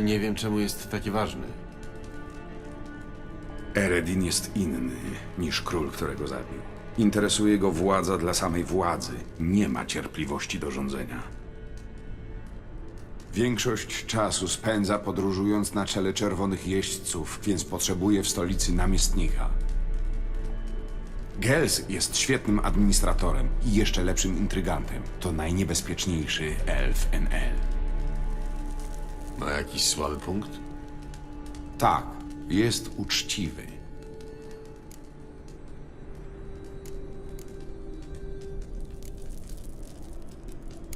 Nie wiem, czemu jest taki ważny. Eredin jest inny niż król, którego zabił. Interesuje go władza dla samej władzy. Nie ma cierpliwości do rządzenia. Większość czasu spędza podróżując na czele czerwonych jeźdźców, więc potrzebuje w stolicy namiestnika. Gels jest świetnym administratorem i jeszcze lepszym intrygantem. To najniebezpieczniejszy elf NL. Ma jakiś słaby punkt? Tak, jest uczciwy.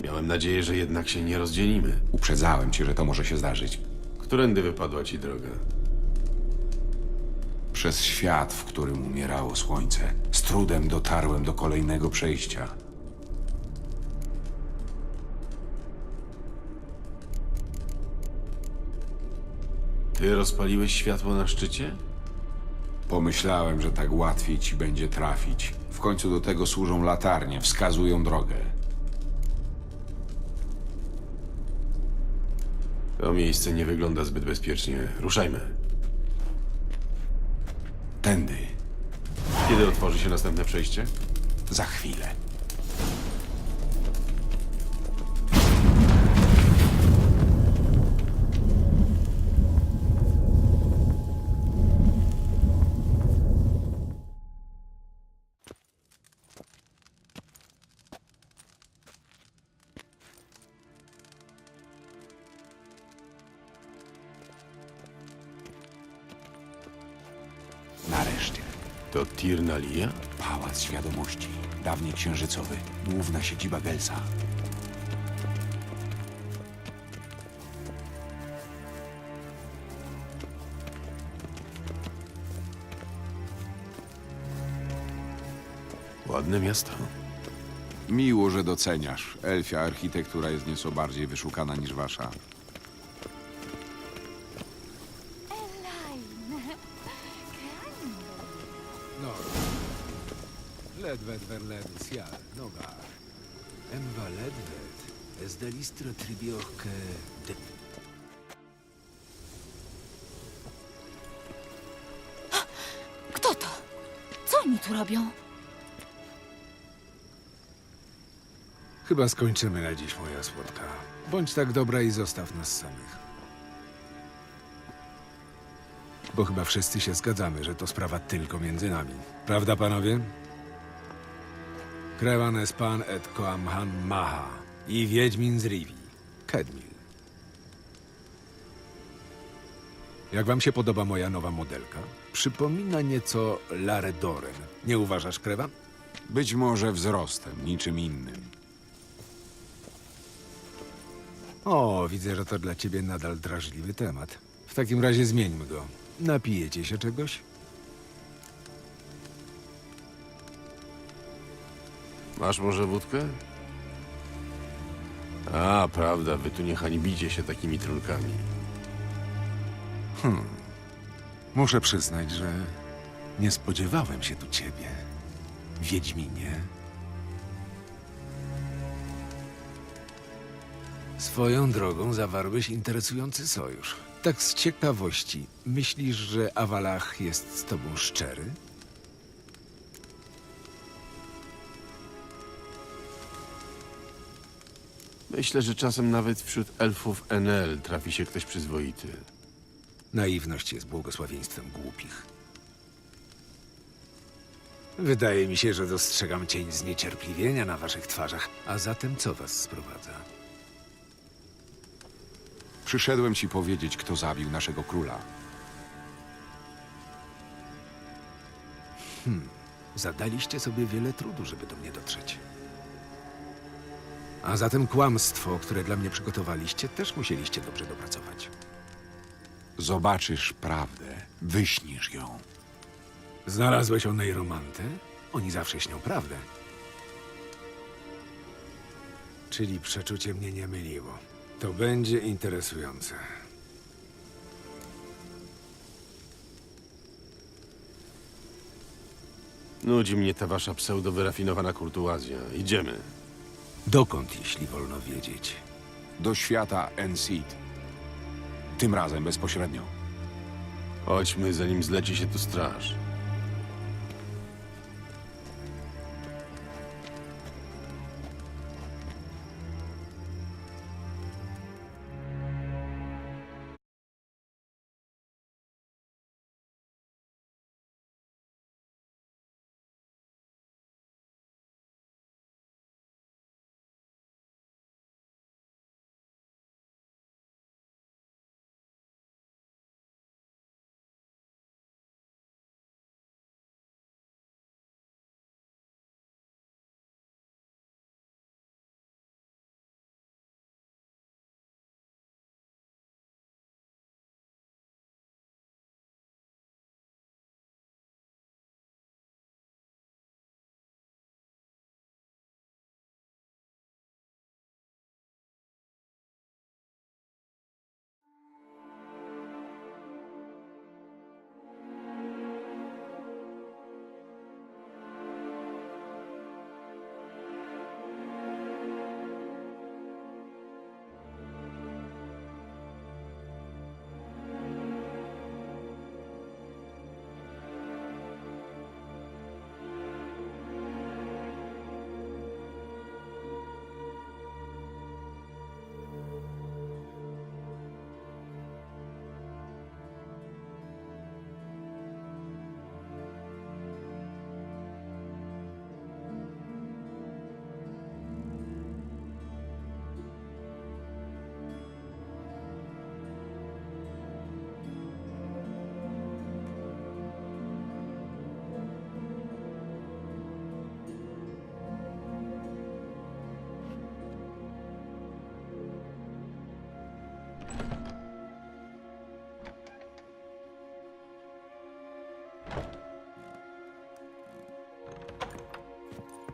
Miałem nadzieję, że jednak się nie rozdzielimy. Uprzedzałem cię, że to może się zdarzyć. Którędy wypadła ci droga? Przez świat, w którym umierało słońce, z trudem dotarłem do kolejnego przejścia. Ty rozpaliłeś światło na szczycie? Pomyślałem, że tak łatwiej ci będzie trafić. W końcu do tego służą latarnie, wskazują drogę. To miejsce nie wygląda zbyt bezpiecznie. Ruszajmy. Tędy, Kiedy otworzy się następne przejście? za chwilę. Tirnalia? Pałac Świadomości, dawniej księżycowy, główna siedziba Gelsa. Ładne miasto. Miło, że doceniasz. Elfia architektura jest nieco bardziej wyszukana niż wasza. Ledvet verlevis, ja, noga. Emva ledvet, es delistra tribioche de... Kto to? Co oni tu robią? Chyba skończymy na dziś, moja słodka. Bądź tak dobra i zostaw nas samych. Bo chyba wszyscy się zgadzamy, że to sprawa tylko między nami. Prawda, panowie? Krewan es pan et han maha i Wiedźmin z Rivi, Kedmil. Jak wam się podoba moja nowa modelka? Przypomina nieco Larę Doren. Nie uważasz, Krewan? Być może wzrostem, niczym innym. O, widzę, że to dla ciebie nadal drażliwy temat. W takim razie zmieńmy go. Napijecie się czegoś? Masz może wódkę? A, prawda, wy tu nie hańbicie się takimi trulkami. Muszę przyznać, że nie spodziewałem się tu ciebie. Wiedźminie. Swoją drogą zawarłeś interesujący sojusz. Tak z ciekawości, myślisz, że Awalach jest z tobą szczery? Myślę, że czasem nawet wśród elfów NL trafi się ktoś przyzwoity. Naiwność jest błogosławieństwem głupich. Wydaje mi się, że dostrzegam cień zniecierpliwienia na waszych twarzach. A zatem co was sprowadza? Przyszedłem ci powiedzieć, kto zabił naszego króla. Zadaliście sobie wiele trudu, żeby do mnie dotrzeć. A zatem kłamstwo, które dla mnie przygotowaliście, też musieliście dobrze dopracować. Zobaczysz prawdę, wyśnisz ją. Znalazłeś o niej romantę? Oni zawsze śnią prawdę. Czyli przeczucie mnie nie myliło. To będzie interesujące. Nudzi mnie ta wasza pseudo-wyrafinowana kurtuazja. Idziemy. Dokąd, jeśli wolno wiedzieć? Do świata Enseed. Tym razem bezpośrednio. Chodźmy, zanim zleci się tu straż.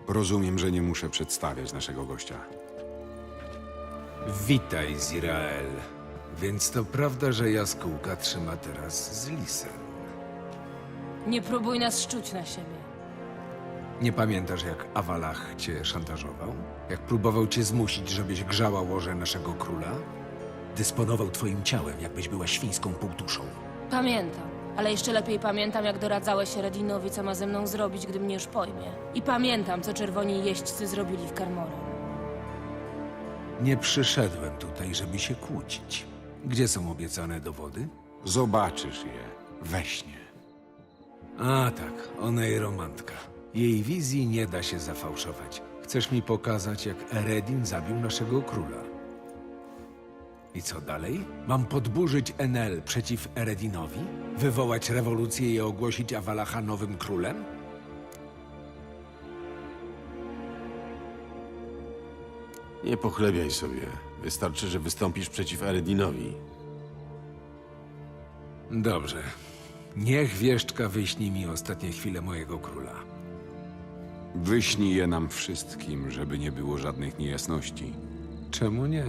Rozumiem, że nie muszę przedstawiać naszego gościa. Witaj, Zirael. Więc to prawda, że jaskółka trzyma teraz z lisem. Nie próbuj nas szczuć na siebie. Nie pamiętasz, jak Awalach cię szantażował? Jak próbował cię zmusić, żebyś grzała łoże naszego króla? Dysponował twoim ciałem, jakbyś była świńską półtuszą. Pamiętam. Ale jeszcze lepiej pamiętam, jak doradzałeś Redinowi, co ma ze mną zrobić, gdy mnie już pojmie. I pamiętam, co czerwoni jeźdźcy zrobili w Karmorem. Nie przyszedłem tutaj, żeby się kłócić. Gdzie są obiecane dowody? Zobaczysz je we śnie. A tak, ona i romantka. Jej wizji nie da się zafałszować. Chcesz mi pokazać, jak Eredin zabił naszego króla. I co dalej? Mam podburzyć Enel przeciw Eredinowi? Wywołać rewolucję i ogłosić Awalacha nowym królem? Nie pochlebiaj sobie. Wystarczy, że wystąpisz przeciw Eredinowi. Dobrze. Niech wieszczka wyśni mi ostatnie chwile mojego króla. Wyśnij je nam wszystkim, żeby nie było żadnych niejasności. Czemu nie?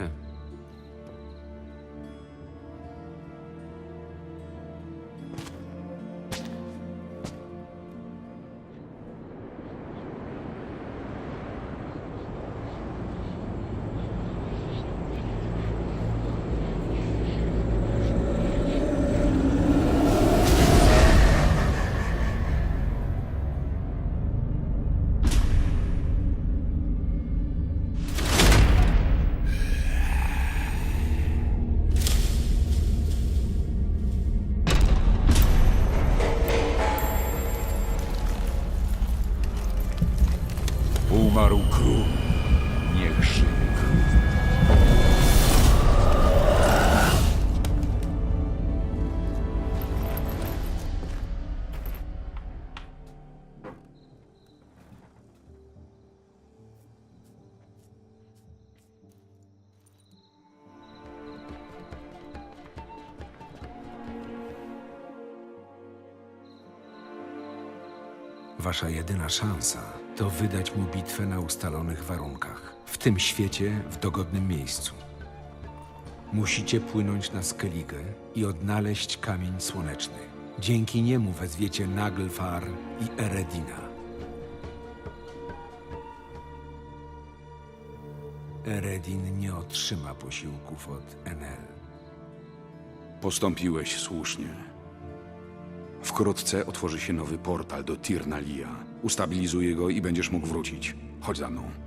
Wasza jedyna szansa to wydać mu bitwę na ustalonych warunkach. W tym świecie, w dogodnym miejscu. Musicie płynąć na Skellige i odnaleźć kamień słoneczny. Dzięki niemu wezwiecie Naglfar i Eredina. Eredin nie otrzyma posiłków od Enel. Postąpiłeś słusznie. Wkrótce otworzy się nowy portal do Tirnalia. Ustabilizuję go i będziesz mógł wrócić. Chodź za mną.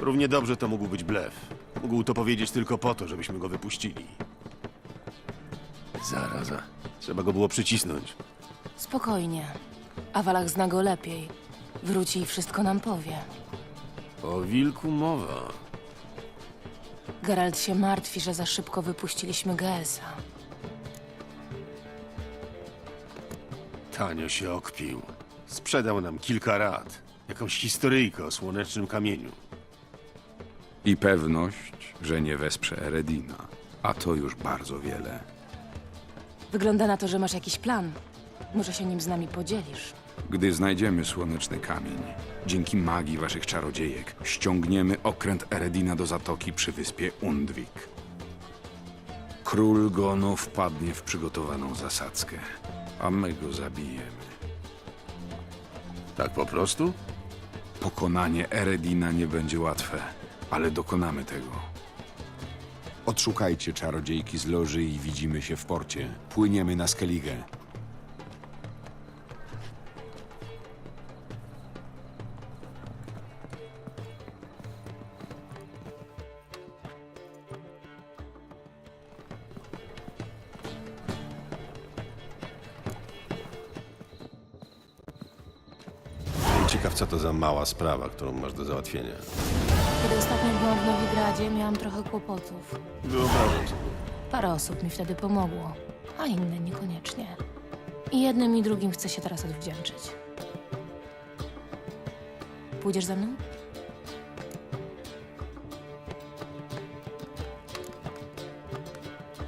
Równie dobrze to mógł być blef. Mógł to powiedzieć tylko po to, żebyśmy go wypuścili. Zaraza. Trzeba go było przycisnąć. Spokojnie. Awalach zna go lepiej. Wróci i wszystko nam powie. O wilku mowa. Geralt się martwi, że za szybko wypuściliśmy GS-a. Tanio się okpił. Sprzedał nam kilka rad. Jakąś historyjkę o słonecznym kamieniu. I pewność, że nie wesprze Eredina. A to już bardzo wiele. Wygląda na to, że masz jakiś plan. Może się nim z nami podzielisz. Gdy znajdziemy słoneczny kamień, dzięki magii waszych czarodziejek, ściągniemy okręt Eredina do zatoki przy wyspie Undwik. Król Gonu wpadnie w przygotowaną zasadzkę, a my go zabijemy. Tak po prostu? Pokonanie Eredina nie będzie łatwe, ale dokonamy tego. Odszukajcie czarodziejki z loży i widzimy się w porcie. Płyniemy na Skellige. Ciekaw, co to za mała sprawa, którą masz do załatwienia. Kiedy ostatnio byłam w Nowigradzie, miałam trochę kłopotów. Wyobrażam sobie. Parę osób mi wtedy pomogło, a inne niekoniecznie. I jednym i drugim chcę się teraz odwdzięczyć. Pójdziesz ze mną?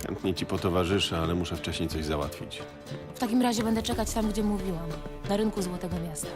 Chętnie ci potowarzyszę, ale muszę wcześniej coś załatwić. W takim razie będę czekać tam, gdzie mówiłam, na rynku Złotego Miasta.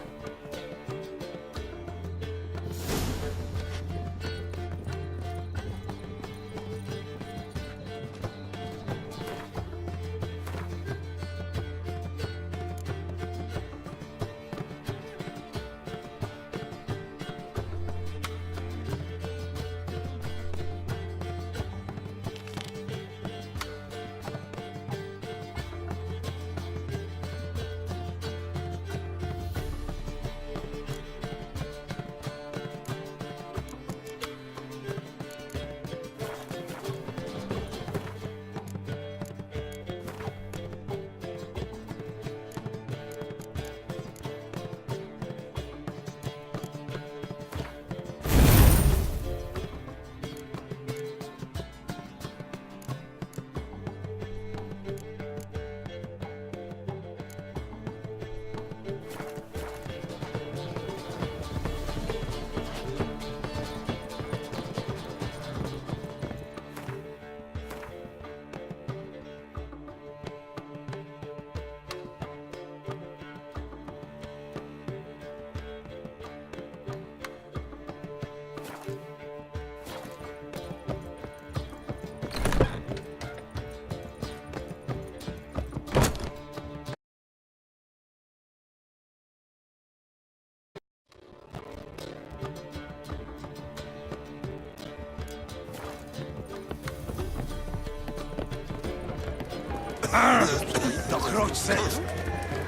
Dochrodź, Seth!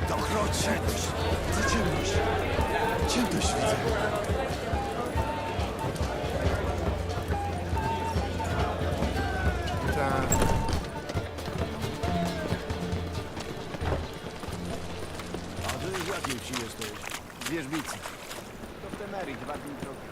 Dochrodź, Seth! Za ciemność! Ciemność widzę. Tak. A wy jakiej wsi jesteś? Wierzbicy. To w Temerii, dwa dni drogi.